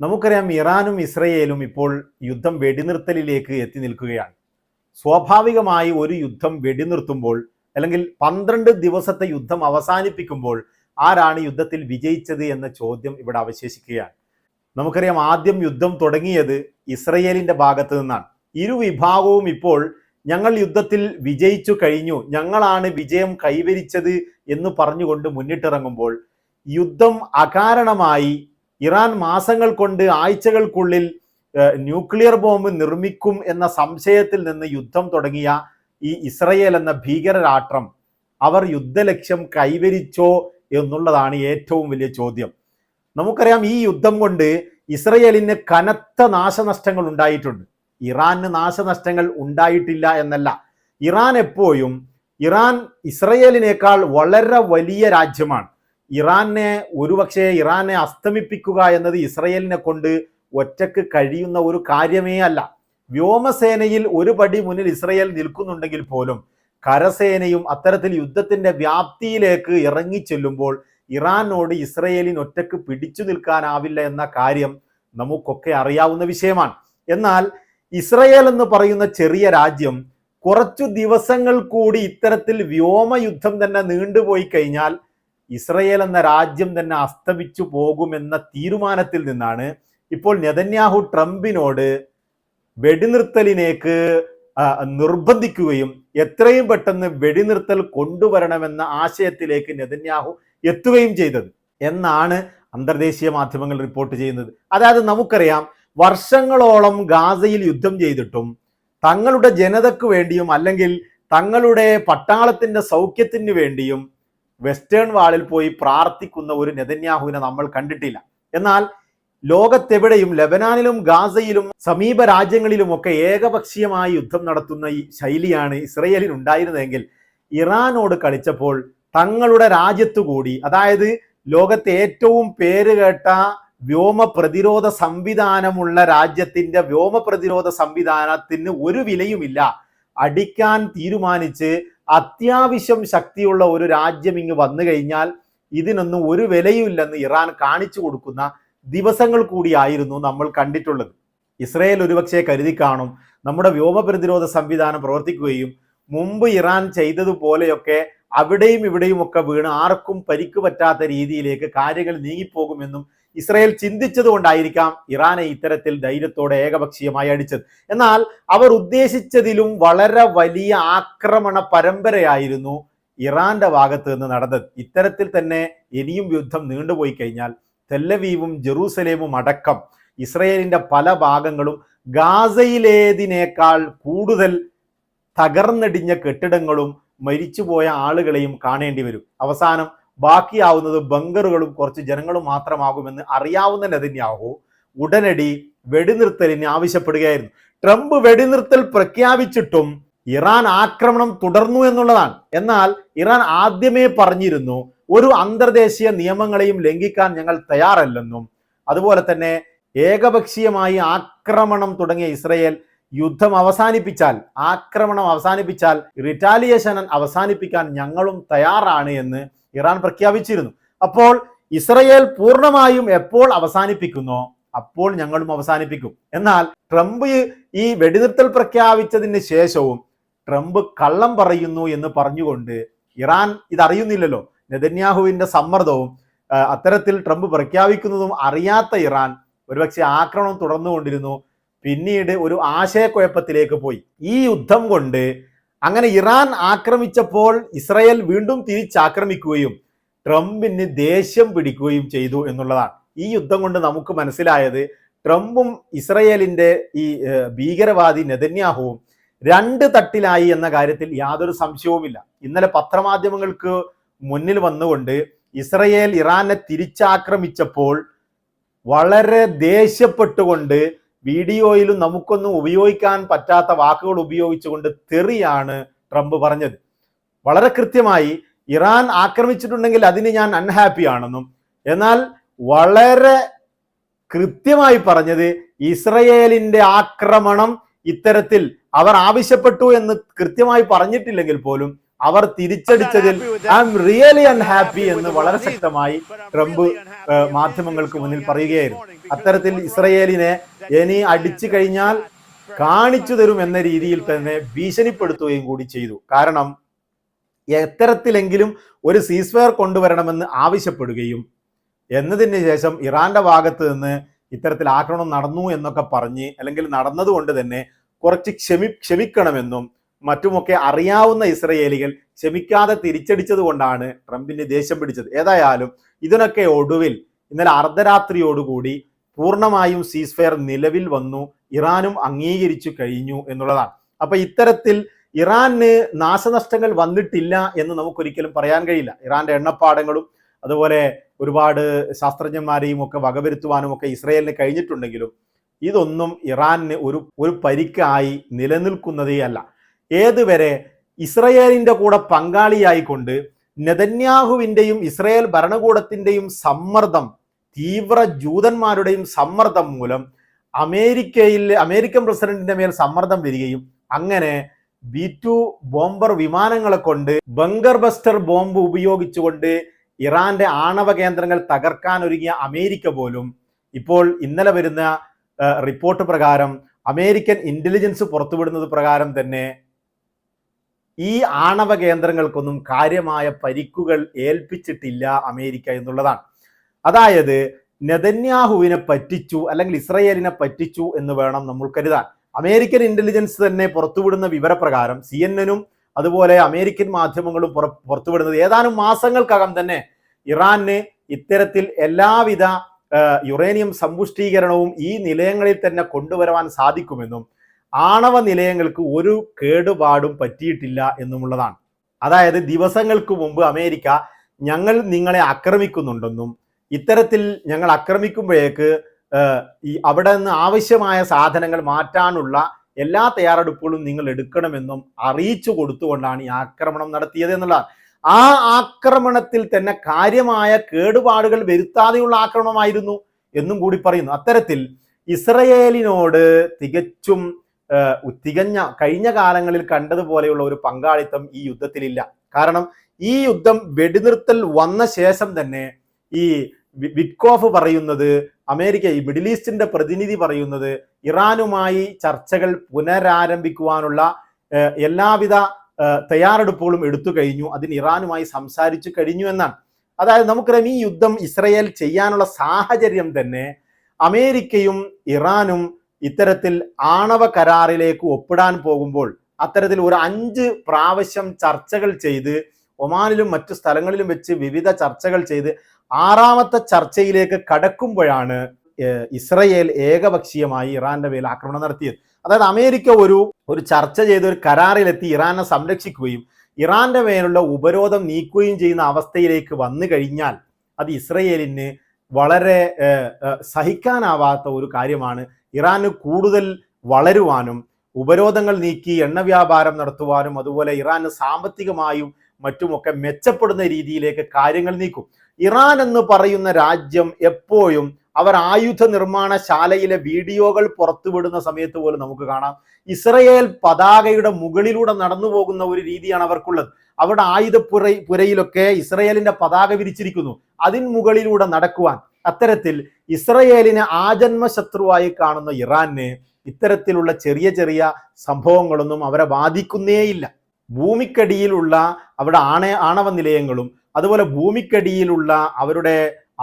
നമുക്കറിയാം ഇറാനും ഇസ്രയേലും ഇപ്പോൾ യുദ്ധം വെടിനിർത്തലിലേക്ക് എത്തി നിൽക്കുകയാണ്. സ്വാഭാവികമായി ഒരു യുദ്ധം വെടിനിർത്തുമ്പോൾ അല്ലെങ്കിൽ പന്ത്രണ്ട് ദിവസത്തെ യുദ്ധം അവസാനിപ്പിക്കുമ്പോൾ ആരാണ് യുദ്ധത്തിൽ വിജയിച്ചത് എന്ന ചോദ്യം ഇവിടെ അവശേഷിക്കുകയാണ്. നമുക്കറിയാം ആദ്യം യുദ്ധം തുടങ്ങിയത് ഇസ്രയേലിന്റെ ഭാഗത്ത് നിന്നാണ്. ഇരു വിഭാഗവും ഇപ്പോൾ ഞങ്ങൾ യുദ്ധത്തിൽ വിജയിച്ചു കഴിഞ്ഞു ഞങ്ങളാണ് വിജയം കൈവരിച്ചത് എന്ന് പറഞ്ഞുകൊണ്ട് മുന്നിട്ടിറങ്ങുമ്പോൾ യുദ്ധം അകാരണമായി ഇറാൻ മാസങ്ങൾ കൊണ്ട് ആഴ്ചകൾക്കുള്ളിൽ ന്യൂക്ലിയർ ബോംബ് നിർമ്മിക്കും എന്ന സംശയത്തിൽ നിന്ന് യുദ്ധം തുടങ്ങിയ ഈ ഇസ്രയേൽ എന്ന ഭീകരരാഷ്ട്രം അവർ യുദ്ധലക്ഷ്യം കൈവരിച്ചോ എന്നുള്ളതാണ് ഏറ്റവും വലിയ ചോദ്യം. നമുക്കറിയാം ഈ യുദ്ധം കൊണ്ട് ഇസ്രയേലിന് കനത്ത നാശനഷ്ടങ്ങൾ ഉണ്ടായിട്ടുണ്ട്. ഇറാന് നാശനഷ്ടങ്ങൾ ഉണ്ടായിട്ടില്ല എന്നല്ല. ഇറാൻ എപ്പോഴും ഇറാൻ ഇസ്രയേലിനേക്കാൾ വളരെ വലിയ രാജ്യമാണ്. ഇറാനെ ഒരുപക്ഷെ ഇറാനെ അസ്തമിപ്പിക്കുക എന്നത് ഇസ്രയേലിനെ കൊണ്ട് ഒറ്റയ്ക്ക് കഴിയുന്ന ഒരു കാര്യമേ അല്ല. വ്യോമസേനയിൽ ഒരു പടി മുന്നിൽ ഇസ്രയേൽ നിൽക്കുന്നുണ്ടെങ്കിൽ പോലും കരസേനയും അത്തരത്തിൽ യുദ്ധത്തിന്റെ വ്യാപ്തിയിലേക്ക് ഇറങ്ങി ചെല്ലുമ്പോൾ ഇറാനോട് ഇസ്രയേലിന് ഒറ്റയ്ക്ക് പിടിച്ചു നിൽക്കാനാവില്ല എന്ന കാര്യം നമുക്കൊക്കെ അറിയാവുന്ന വിഷയമാണ്. എന്നാൽ ഇസ്രയേൽ എന്ന് പറയുന്ന ചെറിയ രാജ്യം കുറച്ചു ദിവസങ്ങൾ കൂടി ഇത്തരത്തിൽ വ്യോമയുദ്ധം തന്നെ നീണ്ടുപോയി കഴിഞ്ഞാൽ ഇസ്രയേൽ എന്ന രാജ്യം തന്നെ അസ്തമിച്ചു പോകുമെന്ന തീരുമാനത്തിൽ നിന്നാണ് ഇപ്പോൾ നെതന്യാഹു ട്രംപിനോട് വെടിനിർത്തലിനേക്ക് നിർബന്ധിക്കുകയും എത്രയും പെട്ടെന്ന് വെടിനിർത്തൽ കൊണ്ടുവരണമെന്ന ആശയത്തിലേക്ക് നെതന്യാഹു എത്തുകയും ചെയ്തത്. എന്നാണ് അന്തർദേശീയ മാധ്യമങ്ങൾ റിപ്പോർട്ട് ചെയ്യുന്നത്. അതായത് നമുക്കറിയാം വർഷങ്ങളോളം ഗാസയിൽ യുദ്ധം ചെയ്തിട്ടും തങ്ങളുടെ ജനതയ്ക്ക് വേണ്ടിയും അല്ലെങ്കിൽ തങ്ങളുടെ പട്ടാളത്തിന്റെ സൗഖ്യത്തിന് വേണ്ടിയും വെസ്റ്റേൺ വാളിൽ പോയി പ്രാർത്ഥിക്കുന്ന ഒരു നെതന്യാഹുവിനെ നമ്മൾ കണ്ടിട്ടില്ല. എന്നാൽ ലോകത്തെവിടെയും ലബനാനിലും ഗാസയിലും സമീപ രാജ്യങ്ങളിലുമൊക്കെ ഏകപക്ഷീയമായി യുദ്ധം നടത്തുന്ന ഈ ശൈലിയാണ് ഇസ്രയേലിന് ഉണ്ടായിരുന്നതെങ്കിൽ ഇറാനോട് കളിച്ചപ്പോൾ തങ്ങളുടെ രാജ്യത്തു കൂടി അതായത് ലോകത്തെ ഏറ്റവും പേരുകേട്ട വ്യോമ പ്രതിരോധ സംവിധാനമുള്ള രാജ്യത്തിന്റെ വ്യോമ പ്രതിരോധ സംവിധാനത്തിന് ഒരു വിലയുമില്ല. അടിക്കാൻ തീരുമാനിച്ച് അത്യാവശ്യം ശക്തിയുള്ള ഒരു രാജ്യം ഇങ്ങ് വന്നു കഴിഞ്ഞാൽ ഇതിനൊന്നും ഒരു വിലയുമില്ലെന്ന് ഇറാൻ കാണിച്ചു കൊടുക്കുന്ന ദിവസങ്ങൾ കൂടിയായിരുന്നു നമ്മൾ കണ്ടിട്ടുള്ളത്. ഇസ്രയേൽ ഒരുപക്ഷെ കരുതി കാണും നമ്മുടെ വ്യോമ പ്രതിരോധ സംവിധാനം പ്രവർത്തിക്കുകയും മുമ്പ് ഇറാൻ ചെയ്തതുപോലെയൊക്കെ അവിടെയും ഇവിടെയും ഒക്കെ വീണ് ആർക്കും പരിക്ക് പറ്റാത്ത രീതിയിലേക്ക് കാര്യങ്ങൾ നീങ്ങിപ്പോകുമെന്നും ഇസ്രയേൽ ചിന്തിച്ചതുകൊണ്ടായിരിക്കാം ഇറാനെ ഇത്തരത്തിൽ ധൈര്യത്തോടെ ഏകപക്ഷീയമായി അടിച്ചത്. എന്നാൽ അവർ ഉദ്ദേശിച്ചതിലും വളരെ വലിയ ആക്രമണ പരമ്പരയായിരുന്നു ഇറാന്റെ ഭാഗത്ത് നിന്ന് നടന്നത്. ഇത്തരത്തിൽ തന്നെ ഇനിയും യുദ്ധം നീണ്ടുപോയി കഴിഞ്ഞാൽ തെല്ലവീവും ജെറൂസലേമും അടക്കം ഇസ്രയേലിന്റെ പല ഭാഗങ്ങളും ഗാസയിലേതിനേക്കാൾ കൂടുതൽ തകർന്നടിഞ്ഞ കെട്ടിടങ്ങളും മരിച്ചുപോയ ആളുകളെയും കാണേണ്ടി വരും. അവസാനം ബാക്കിയാവുന്നത് ബങ്കറുകളും കുറച്ച് ജനങ്ങളും മാത്രമാകുമെന്ന് അറിയാവുന്ന നെതന്യാഹു ഉടനടി വെടിനിർത്തലിന് ആവശ്യപ്പെടുകയായിരുന്നു. ട്രംപ് വെടിനിർത്തൽ പ്രഖ്യാപിച്ചിട്ടും ഇറാൻ ആക്രമണം തുടർന്നു എന്നുള്ളതാണ്. എന്നാൽ ഇറാൻ ആദ്യമേ പറഞ്ഞിരുന്നു ഒരു അന്തർദേശീയ നിയമങ്ങളെയും ലംഘിക്കാൻ ഞങ്ങൾ തയ്യാറല്ലെന്നും അതുപോലെ തന്നെ ഏകപക്ഷീയമായി ആക്രമണം തുടങ്ങിയ ഇസ്രയേൽ യുദ്ധം അവസാനിപ്പിച്ചാൽ ആക്രമണം അവസാനിപ്പിച്ചാൽ റിറ്റാലിയേഷൻ അവസാനിപ്പിക്കാൻ ഞങ്ങളും തയ്യാറാണ് എന്ന് ഇറാൻ പ്രഖ്യാപിച്ചിരുന്നു. അപ്പോൾ ഇസ്രയേൽ പൂർണമായും എപ്പോൾ അവസാനിപ്പിക്കുന്നു? അപ്പോൾ ഞങ്ങളും അവസാനിപ്പിക്കും. എന്നാൽ ട്രംപ് ഈ വെടിനിർത്തൽ പ്രഖ്യാപിച്ചതിന് ശേഷവും ട്രംപ് കള്ളം പറയുന്നു എന്ന് പറഞ്ഞുകൊണ്ട് ഇറാൻ ഇതറിയുന്നില്ലല്ലോ. നെതന്യാഹുവിന്റെ സമ്മർദ്ദവും അത്തരത്തിൽ ട്രംപ് പ്രഖ്യാപിക്കുന്നതും അറിയാത്ത ഇറാൻ ഒരുപക്ഷെ ആക്രമണം തുടർന്നുകൊണ്ടിരുന്നു. പിന്നീട് ഒരു ആശയക്കുഴപ്പത്തിലേക്ക് പോയി. ഈ യുദ്ധം കൊണ്ട് അങ്ങനെ ഇറാൻ ആക്രമിച്ചപ്പോൾ ഇസ്രയേൽ വീണ്ടും തിരിച്ചാക്രമിക്കുകയും ട്രംപിന് ദേഷ്യം പിടിക്കുകയും ചെയ്തു എന്നുള്ളതാണ്. ഈ യുദ്ധം കൊണ്ട് നമുക്ക് മനസ്സിലായത് ട്രംപും ഇസ്രയേലിന്റെ ഈ ഭീകരവാദി നെതന്യാഹുവും രണ്ട് തട്ടിലായി എന്ന കാര്യത്തിൽ യാതൊരു സംശയവുമില്ല. ഇന്നലെ പത്രമാധ്യമങ്ങൾക്ക് മുന്നിൽ വന്നുകൊണ്ട് ഇസ്രയേൽ ഇറാനെ തിരിച്ചാക്രമിച്ചപ്പോൾ വളരെ ദേഷ്യപ്പെട്ടുകൊണ്ട് വീഡിയോയിലും നമുക്കൊന്നും ഉപയോഗിക്കാൻ പറ്റാത്ത വാക്കുകൾ ഉപയോഗിച്ചുകൊണ്ട് തെറിയാണ് ട്രംപ് പറഞ്ഞത്. വളരെ കൃത്യമായി ഇറാൻ ആക്രമിച്ചിട്ടുണ്ടെങ്കിൽ അതിന് ഞാൻ അൺഹാപ്പി ആണെന്നും എന്നാൽ വളരെ കൃത്യമായി പറഞ്ഞത് ഇസ്രയേലിന്റെ ആക്രമണം ഇത്തരത്തിൽ അവർ ആവശ്യപ്പെട്ടു എന്ന് കൃത്യമായി പറഞ്ഞിട്ടില്ലെങ്കിൽ പോലും അവർ തിരിച്ചടിച്ചതിൽ ഐ എം റിയലി അൺഹാപ്പി എന്ന് വളരെ ശക്തമായി ട്രംപ് മാധ്യമങ്ങൾക്ക് മുന്നിൽ പറയുകയായിരുന്നു. അത്തരത്തിൽ ഇസ്രയേലിനെ ഇനി അടിച്ചു കഴിഞ്ഞാൽ കാണിച്ചു തരും എന്ന രീതിയിൽ തന്നെ ഭീഷണിപ്പെടുത്തുകയും കൂടി ചെയ്തു. കാരണം എത്തരത്തിലെങ്കിലും ഒരു സീസ്വെയർ കൊണ്ടുവരണമെന്ന് ആവശ്യപ്പെടുകയും എന്നതിന് ശേഷം ഇറാന്റെ ഭാഗത്ത് നിന്ന് ഇത്തരത്തിൽ ആക്രമണം നടന്നു എന്നൊക്കെ പറഞ്ഞ് അല്ലെങ്കിൽ നടന്നതുകൊണ്ട് തന്നെ കുറച്ച് ക്ഷമി ക്ഷമിക്കണമെന്നും മറ്റുമൊക്കെ അറിയാവുന്ന ഇസ്രയേലികൾ ക്ഷമിക്കാതെ തിരിച്ചടിച്ചത് കൊണ്ടാണ് ട്രംപിന് ദേഷ്യം പിടിച്ചത്. ഏതായാലും ഇതിനൊക്കെ ഒടുവിൽ ഇന്നലെ അർദ്ധരാത്രിയോടുകൂടി പൂർണമായും സീസ്ഫയർ നിലവിൽ വന്നു. ഇറാനും അംഗീകരിച്ചു കഴിഞ്ഞു എന്നുള്ളതാണ്. അപ്പൊ ഇത്തരത്തിൽ ഇറാന് നാശനഷ്ടങ്ങൾ വന്നിട്ടില്ല എന്ന് നമുക്കൊരിക്കലും പറയാൻ കഴിയില്ല. ഇറാന്റെ എണ്ണപ്പാടങ്ങളും അതുപോലെ ഒരുപാട് ശാസ്ത്രജ്ഞന്മാരെയും ഒക്കെ വകവരുത്തുവാനും ഒക്കെ ഇസ്രയേലിന് കഴിഞ്ഞിട്ടുണ്ടെങ്കിലും ഇതൊന്നും ഇറാന് ഒരു ഒരു പരിക്കായി നിലനിൽക്കുന്നതേ അല്ല. ഏതുവരെ ഇസ്രയേലിന്റെ കൂടെ പങ്കാളിയായിക്കൊണ്ട് നെതന്യാഹുവിന്റെയും ഇസ്രയേൽ ഭരണകൂടത്തിന്റെയും സമ്മർദ്ദം തീവ്ര ജൂതന്മാരുടെയും സമ്മർദ്ദം മൂലം അമേരിക്കയിൽ അമേരിക്കൻ പ്രസിഡന്റിന്റെ മേൽ സമ്മർദ്ദം വരികയും അങ്ങനെ ബി ടു ബോംബർ വിമാനങ്ങളെ കൊണ്ട് ബങ്കർ ബസ്റ്റർ ബോംബ് ഉപയോഗിച്ചുകൊണ്ട് ഇറാന്റെ ആണവ കേന്ദ്രങ്ങൾ തകർക്കാൻ ഒരുങ്ങിയ അമേരിക്ക പോലും ഇപ്പോൾ ഇന്നലെ വരുന്ന റിപ്പോർട്ട് പ്രകാരം അമേരിക്കൻ ഇന്റലിജൻസ് പുറത്തുവിടുന്നത് പ്രകാരം തന്നെ ഈ ആണവ കേന്ദ്രങ്ങൾക്കൊന്നും കാര്യമായ പരിക്കുകൾ ഏൽപ്പിച്ചിട്ടില്ല അമേരിക്ക എന്നുള്ളതാണ്. അതായത് നെതന്യാഹുവിനെ പറ്റിച്ചു അല്ലെങ്കിൽ ഇസ്രയേലിനെ പറ്റിച്ചു എന്ന് വേണം നമ്മൾ കരുതാൻ. അമേരിക്കൻ ഇന്റലിജൻസ് തന്നെ പുറത്തുവിടുന്ന വിവരപ്രകാരം സി എൻ എനും അതുപോലെ അമേരിക്കൻ മാധ്യമങ്ങളും പുറ- പുറത്തുവിടുന്നത് ഏതാനും മാസങ്ങൾക്കകം തന്നെ ഇറാന് ഇത്തരത്തിൽ എല്ലാവിധ യുറേനിയം സമ്പുഷ്ടീകരണവും ഈ നിലയങ്ങളിൽ തന്നെ കൊണ്ടുവരുവാൻ സാധിക്കുമെന്നും ആണവ നിലയങ്ങൾക്ക് ഒരു കേടുപാടും പറ്റിയിട്ടില്ല എന്നുമുള്ളതാണ്. അതായത് ദിവസങ്ങൾക്ക് മുമ്പ് അമേരിക്ക ഞങ്ങൾ നിങ്ങളെ ആക്രമിക്കുന്നുണ്ടെന്നും ഇത്തരത്തിൽ ഞങ്ങൾ ആക്രമിക്കുമ്പോഴേക്ക് ഈ അവിടെ നിന്ന് ആവശ്യമായ സാധനങ്ങൾ മാറ്റാനുള്ള എല്ലാ തയ്യാറെടുപ്പുകളും നിങ്ങൾ എടുക്കണമെന്നും അറിയിച്ചു കൊടുത്തുകൊണ്ടാണ് ഈ ആക്രമണം നടത്തിയത് എന്നുള്ളതാണ്. ആ ആക്രമണത്തിൽ തന്നെ കാര്യമായ കേടുപാടുകൾ വരുത്താതെയുള്ള ആക്രമണമായിരുന്നു എന്നും കൂടി പറയുന്നു. അത്തരത്തിൽ ഇസ്രയേലിനോട് തികച്ചും തികഞ്ഞ കഴിഞ്ഞ കാലങ്ങളിൽ കണ്ടതുപോലെയുള്ള ഒരു പങ്കാളിത്തം ഈ യുദ്ധത്തിലില്ല. കാരണം ഈ യുദ്ധം വെടിനിർത്തൽ വന്ന ശേഷം തന്നെ ഈ വിറ്റ്കോഫ് പറയുന്നത് അമേരിക്ക ഈ മിഡിൽ ഈസ്റ്റിന്റെ പ്രതിനിധി പറയുന്നത് ഇറാനുമായി ചർച്ചകൾ പുനരാരംഭിക്കുവാനുള്ള എല്ലാവിധ തയ്യാറെടുപ്പുകളും എടുത്തു കഴിഞ്ഞു. അതിന് ഇറാനുമായി സംസാരിച്ചു കഴിഞ്ഞു എന്നാണ്. അതായത് നമുക്കറിയാം ഈ യുദ്ധം ഇസ്രയേൽ ചെയ്യാനുള്ള സാഹചര്യം തന്നെ അമേരിക്കയും ഇറാനും ഇത്തരത്തിൽ ആണവ കരാറിലേക്ക് ഒപ്പിടാൻ പോകുമ്പോൾ അത്തരത്തിൽ ഒരു അഞ്ച് പ്രാവശ്യം ചർച്ചകൾ ചെയ്ത് ഒമാനിലും മറ്റു സ്ഥലങ്ങളിലും വെച്ച് വിവിധ ചർച്ചകൾ ചെയ്ത് ആറാമത്തെ ചർച്ചയിലേക്ക് കടക്കുമ്പോഴാണ് ഇസ്രയേൽ ഏകപക്ഷീയമായി ഇറാന്റെ മേൽ ആക്രമണം നടത്തിയത്. അതായത് അമേരിക്ക ഒരു ഒരു ചർച്ച ചെയ്ത് ഒരു കരാറിലെത്തി ഇറാനെ സംരക്ഷിക്കുകയും ഇറാന്റെ മേലുള്ള ഉപരോധം നീക്കുകയും ചെയ്യുന്ന അവസ്ഥയിലേക്ക് വന്നു കഴിഞ്ഞാൽ അത് ഇസ്രയേലിന് വളരെ സഹിക്കാനാവാത്ത ഒരു കാര്യമാണ്. ഇറാന് കൂടുതൽ വളരുവാനും ഉപരോധങ്ങൾ നീക്കി എണ്ണ വ്യാപാരം നടത്തുവാനും അതുപോലെ ഇറാന് സാമ്പത്തികമായും മറ്റുമൊക്കെ മെച്ചപ്പെടുന്ന രീതിയിലേക്ക് കാര്യങ്ങൾ നീക്കും. ഇറാൻ എന്ന് പറയുന്ന രാജ്യം എപ്പോഴും അവർ ആയുധ നിർമ്മാണശാലയിലെ വീഡിയോകൾ പുറത്തുവിടുന്ന സമയത്ത് പോലും നമുക്ക് കാണാം. ഇസ്രയേൽ പതാകയുടെ മുകളിലൂടെ നടന്നു പോകുന്ന ഒരു രീതിയാണ് അവർക്കുള്ളത്. അവിടെ ആയുധപ്പുര പുരയിലൊക്കെ ഇസ്രയേലിന്റെ പതാക വിരിച്ചിരിക്കുന്നു. അതിന് മുകളിലൂടെ നടക്കുവാൻ. അത്തരത്തിൽ ഇസ്രയേലിനെ ആജന്മ ശത്രുവായി കാണുന്ന ഇറാന് ഇത്തരത്തിലുള്ള ചെറിയ ചെറിയ സംഭവങ്ങളൊന്നും അവരെ ബാധിക്കുന്നേയില്ല. ഭൂമിക്കടിയിലുള്ള അവിടെ ആണ ആണവ നിലയങ്ങളും അതുപോലെ ഭൂമിക്കടിയിലുള്ള അവരുടെ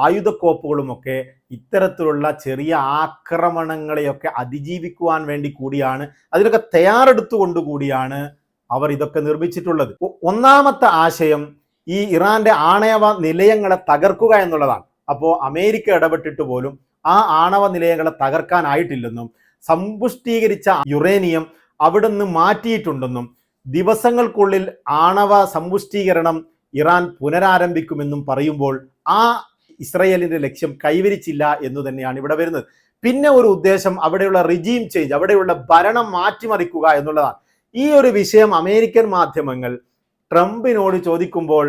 ആയുധക്കോപ്പുകളും ഒക്കെ ഇത്തരത്തിലുള്ള ചെറിയ ആക്രമണങ്ങളെയൊക്കെ അതിജീവിക്കുവാൻ വേണ്ടി കൂടിയാണ് അതിനൊക്കെ തയ്യാറെടുത്തുകൊണ്ട് കൂടിയാണ് അവർ ഇതൊക്കെ നിർമ്മിച്ചിട്ടുള്ളത്. ഒന്നാമത്തെ ആശയം ഈ ഇറാന്റെ ആണവ നിലയങ്ങളെ തകർക്കുക എന്നുള്ളതാണ്. അപ്പോൾ അമേരിക്ക ഇടപെട്ടിട്ട് പോലും ആ ആണവ നിലയങ്ങളെ തകർക്കാനായിട്ടില്ലെന്നും സമ്പുഷ്ടീകരിച്ച യുറേനിയം അവിടെ നിന്ന് മാറ്റിയിട്ടുണ്ടെന്നും ദിവസങ്ങൾക്കുള്ളിൽ ആണവ സമ്പുഷ്ടീകരണം ഇറാൻ പുനരാരംഭിക്കുമെന്നും പറയുമ്പോൾ ആ ഇസ്രയേലിന്റെ ലക്ഷ്യം കൈവരിച്ചില്ല എന്ന് തന്നെയാണ് ഇവിടെ വരുന്നത്. പിന്നെ ഒരു ഉദ്ദേശം അവിടെയുള്ള റിജീം ചേഞ്ച് അവിടെയുള്ള ഭരണം മാറ്റിമറിക്കുക എന്നുള്ളതാണ്. ഈ ഒരു വിഷയം അമേരിക്കൻ മാധ്യമങ്ങൾ ട്രംപിനോട് ചോദിക്കുമ്പോൾ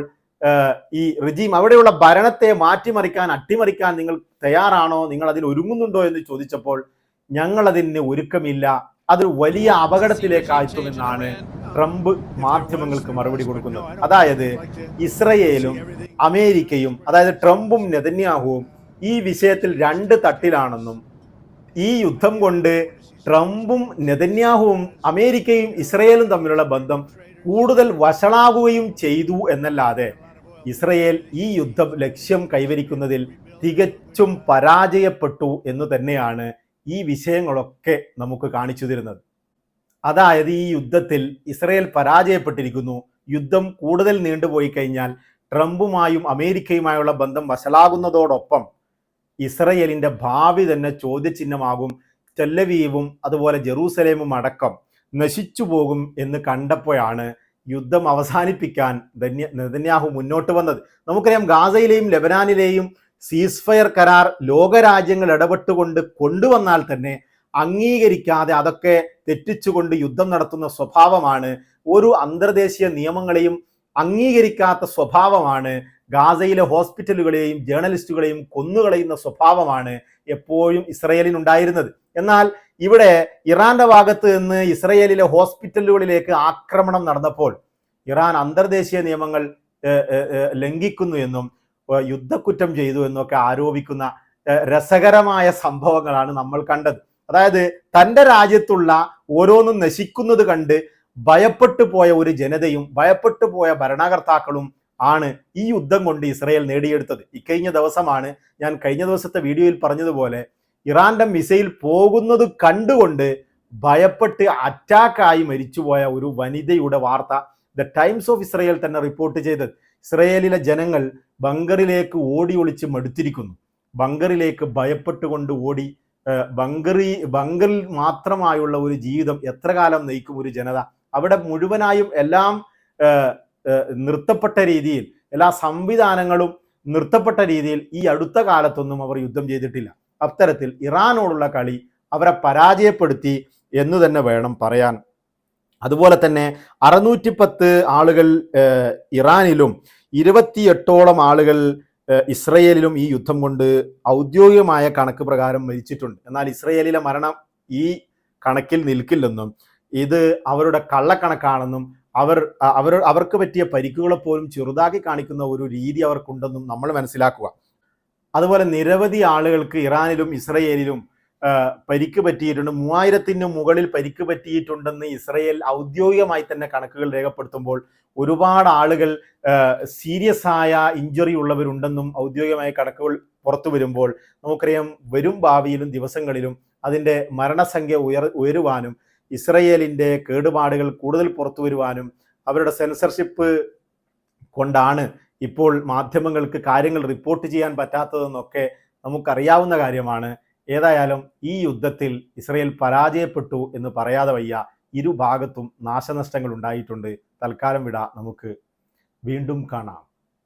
ഈ റിജീം അവിടെയുള്ള ഭരണത്തെ മാറ്റിമറിക്കാൻ അട്ടിമറിക്കാൻ നിങ്ങൾ തയ്യാറാണോ? നിങ്ങൾ അതിൽ ഒരുങ്ങുന്നുണ്ടോ എന്ന് ചോദിച്ചപ്പോൾ ഞങ്ങൾ അതിന് ഒരുക്കമില്ല. അത് വലിയ അപകടത്തിലേക്ക് ആഴ്ത്തുമെന്നാണ് ട്രംപ് മാധ്യമങ്ങൾക്ക് മറുപടി കൊടുക്കുന്നത്. അതായത് ഇസ്രയേലും അമേരിക്കയും അതായത് ട്രംപും നെതന്യാഹുവും ഈ വിഷയത്തിൽ രണ്ട് തട്ടിലാണെന്നും ഈ യുദ്ധം കൊണ്ട് ട്രംപും നെതന്യാഹുവും അമേരിക്കയും ഇസ്രയേലും തമ്മിലുള്ള ബന്ധം കൂടുതൽ വഷളാകുകയും ചെയ്തു എന്നല്ലാതെ ഇസ്രയേൽ ഈ യുദ്ധം ലക്ഷ്യം കൈവരിക്കുന്നതിൽ തികച്ചും പരാജയപ്പെട്ടു എന്ന് തന്നെയാണ് ഈ വിഷയങ്ങളൊക്കെ നമുക്ക് കാണിച്ചു തരുന്നത്. അതായത് ഈ യുദ്ധത്തിൽ ഇസ്രയേൽ പരാജയപ്പെട്ടിരിക്കുന്നു. യുദ്ധം കൂടുതൽ നീണ്ടുപോയി കഴിഞ്ഞാൽ ട്രംപുമായും അമേരിക്കയുമായുള്ള ബന്ധം വഷളാകുന്നതോടൊപ്പം ഇസ്രയേലിന്റെ ഭാവി തന്നെ ചോദ്യചിഹ്നമാകും. ടെല്ലവീവും അതുപോലെ ജെറൂസലേമും അടക്കം നശിച്ചു പോകും എന്ന് കണ്ടപ്പോഴാണ് യുദ്ധം അവസാനിപ്പിക്കാൻ നെതന്യാഹു മുന്നോട്ട് വന്നത്. നമുക്കറിയാം ഗാസയിലെയും ലെബനാനിലെയും സീസ്ഫയർ കരാർ ലോകരാജ്യങ്ങൾ ഇടപെട്ടുകൊണ്ട് കൊണ്ടുവന്നാൽ തന്നെ അംഗീകരിക്കാതെ അതൊക്കെ തെറ്റിച്ചുകൊണ്ട് യുദ്ധം നടത്തുന്ന സ്വഭാവമാണ് ഒരു അന്തർദേശീയ നിയമങ്ങളെയും അംഗീകരിക്കാത്ത സ്വഭാവമാണ് ഗാസയിലെ ഹോസ്പിറ്റലുകളെയും ജേർണലിസ്റ്റുകളെയും കൊന്നുകളയുന്ന സ്വഭാവമാണ് എപ്പോഴും ഇസ്രയേലിനുണ്ടായിരുന്നത്. എന്നാൽ ഇവിടെ ഇറാന്റെ ഭാഗത്ത് നിന്ന് ഇസ്രയേലിലെ ഹോസ്പിറ്റലുകളിലേക്ക് ആക്രമണം നടന്നപ്പോൾ ഇറാൻ അന്തർദേശീയ നിയമങ്ങൾ ലംഘിക്കുന്നു എന്നും യുദ്ധക്കുറ്റം ചെയ്തു എന്നൊക്കെ ആരോപിക്കുന്ന രസകരമായ സംഭവങ്ങളാണ് നമ്മൾ കണ്ടത്. അതായത് തന്റെ രാജ്യത്തുള്ള ഓരോന്നും നശിക്കുന്നത് കണ്ട് ഭയപ്പെട്ടു പോയ ഒരു ജനതയും ഭയപ്പെട്ടു പോയ ഭരണകർത്താക്കളും ആണ് ഈ യുദ്ധം കൊണ്ട് ഇസ്രയേൽ നേടിയെടുത്തത്. ഇക്കഴിഞ്ഞ ദിവസമാണ് ഞാൻ കഴിഞ്ഞ ദിവസത്തെ വീഡിയോയിൽ പറഞ്ഞതുപോലെ ഇറാന്റെ മിസൈൽ പോകുന്നത് കണ്ടുകൊണ്ട് ഭയപ്പെട്ട് അറ്റാക്കായി മരിച്ചുപോയ ഒരു വനിതയുടെ വാർത്ത ദ ടൈംസ് ഓഫ് ഇസ്രയേൽ തന്നെ റിപ്പോർട്ട് ചെയ്തത് ഇസ്രയേലിലെ ജനങ്ങൾ ബങ്കറിലേക്ക് ഓടി ഒളിച്ച് മടുത്തിരിക്കുന്നു. ബങ്കറിലേക്ക് ഭയപ്പെട്ടുകൊണ്ട് ഓടി ബങ്കറി ബങ്കറിൽ മാത്രമായുള്ള ഒരു ജീവിതം എത്ര കാലം നയിക്കും ഒരു ജനത? അവിടെ മുഴുവനായും എല്ലാം നിർത്തപ്പെട്ട രീതിയിൽ എല്ലാ സംവിധാനങ്ങളും നിർത്തപ്പെട്ട രീതിയിൽ ഈ അടുത്ത കാലത്തൊന്നും അവർ യുദ്ധം ചെയ്തിട്ടില്ല. അത്തരത്തിൽ ഇറാനോടുള്ള കളി അവരെ പരാജയപ്പെടുത്തി എന്ന് തന്നെ വേണം പറയാൻ. അതുപോലെ തന്നെ അറുന്നൂറ്റി പത്ത് ആളുകൾ ഇറാനിലും ഇരുപത്തിയെട്ടോളം ആളുകൾ ഇസ്രയേലിലും ഈ യുദ്ധം കൊണ്ട് ഔദ്യോഗികമായ കണക്ക് പ്രകാരം മരിച്ചിട്ടുണ്ട്. എന്നാൽ ഇസ്രയേലിലെ മരണം ഈ കണക്കിൽ നിൽക്കില്ലെന്നും ഇത് അവരുടെ കള്ളക്കണക്കാണെന്നും അവർ അവർ അവർക്ക് പറ്റിയ പരിക്കുകളെ പോലും ചെറുതാക്കി കാണിക്കുന്ന ഒരു രീതി അവർക്കുണ്ടെന്നും നമ്മൾ മനസ്സിലാക്കുക. അതുപോലെ നിരവധി ആളുകൾക്ക് ഇറാനിലും ഇസ്രയേലിലും പരിക്ക് പറ്റിയിട്ടുണ്ട്. മൂവായിരത്തിന് മുകളിൽ പരിക്ക് പറ്റിയിട്ടുണ്ടെന്ന് ഇസ്രയേൽ ഔദ്യോഗികമായി തന്നെ കണക്കുകൾ രേഖപ്പെടുത്തുമ്പോൾ ഒരുപാട് ആളുകൾ സീരിയസ് ആയ ഇഞ്ചുറി ഉള്ളവരുണ്ടെന്നും ഔദ്യോഗികമായ കണക്കുകൾ പുറത്തു വരുമ്പോൾ നമുക്കറിയാം വരും ഭാവിയിലും ദിവസങ്ങളിലും അതിന്റെ മരണസംഖ്യ ഉയർ ഉയരുവാനും ഇസ്രയേലിന്റെ കേടുപാടുകൾ കൂടുതൽ പുറത്തു വരുവാനും അവരുടെ സെൻസർഷിപ്പ് കൊണ്ടാണ് ഇപ്പോൾ മാധ്യമങ്ങൾക്ക് കാര്യങ്ങൾ റിപ്പോർട്ട് ചെയ്യാൻ പറ്റാത്തതെന്നൊക്കെ നമുക്കറിയാവുന്ന കാര്യമാണ്. ഏതായാലും ഈ യുദ്ധത്തിൽ ഇസ്രയേൽ പരാജയപ്പെട്ടു എന്ന് പറയാതെ വയ്യ. ഇരുഭാഗത്തും നാശനഷ്ടങ്ങൾ ഉണ്ടായിട്ടുണ്ട് തൽക്കാലം വിട നമുക്ക് വീണ്ടും കാണാം.